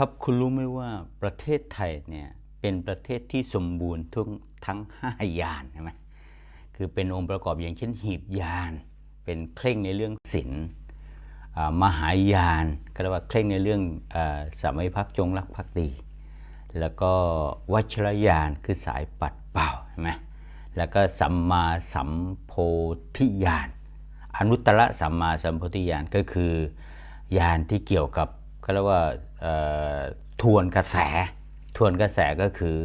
ครับคุณรู้ไหมว่าประเทศไทยเนี่ยเป็นประเทศที่สมบูรณ์ทั้งทั้งห้ายานใช่ไหมคือเป็นองค์ประกอบอย่างเช่นหีบยาน เป็นเคร่งในเรื่องศีลมหายานก็เรียกว่าเคร่งในเรื่องอสามัยพักจงรักภักดี แล้วก็วัชรยานคือสายปัดเป่าใช่ไหมแล้วก็สัมมาสัมโพธิญาณอนุตตรสัมมาสัมโพธิญาณก็คือญาณที่เกี่ยวกับ ก็เรียกว่าทวนกระแส ทวนกระแสก็คือ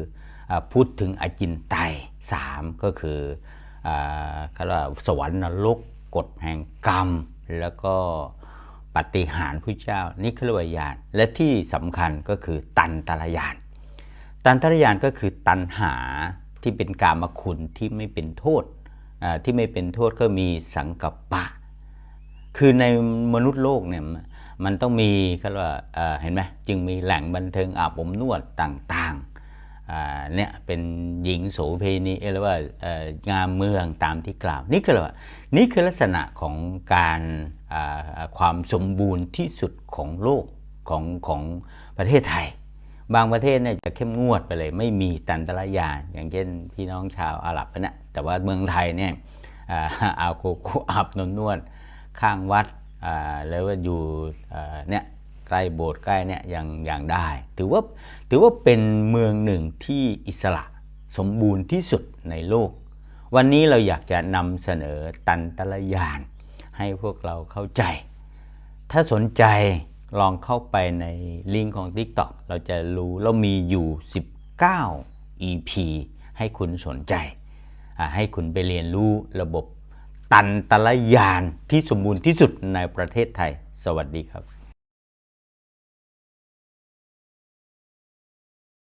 อพูดถึงอจินไตยสามก็คือเขาเรียกว่าสวรรค์นรกกฎแห่งกรรม แล้วก็ปฏิหารพระเจ้านี่คือว่าญาณและที่สำคัญก็คือตันตรยาน ตันตรยานก็คือตันหาที่เป็นกามคุณที่ไม่เป็นโทษที่ไม่เป็นโทษก็มีสังกัปปะ คือในมนุษย์โลกเนี่ย มันต้องมีเขาเรียกว่าเห็นไหมจึงมีแหล่งบันเทิงอาบอบนวดต่างๆเนี่ยเป็นหญิงโสเภณีเรียกว่างามเมืองตามที่กล่าว นี่คืออะไรนี่คือลักษณะของการความสมบูรณ์ที่สุดของโลกของของประเทศไทย บางประเทศเนี่ยจะเข้มงวดไปเลย ไม่มีตันตระยานอย่างเช่นพี่น้องชาวอาหรับนะแต่ว่าเมืองไทยเนี่ยอาเอาโกโกอาบนวดนวดข้างวัด แล้วว่าอยู่เนี่ยใกล้โบสถ์ใกล้เนี่ยยังยังได้ ถือว่าถือว่าเป็นเมืองหนึ่งที่อิสระสมบูรณ์ที่สุดในโลก วันนี้เราอยากจะนำเสนอตันตระยาน ให้พวกเราเข้าใจ ถ้าสนใจลองเข้าไปในลิงก์ของ TikTok เราจะรู้เรามีอยู่ 19 EP ให้คุณสนใจ ให้คุณไปเรียนรู้ระบบ ตันตละยานที่สมบูรณ์ที่สุดในประเทศไทย สวัสดีครับ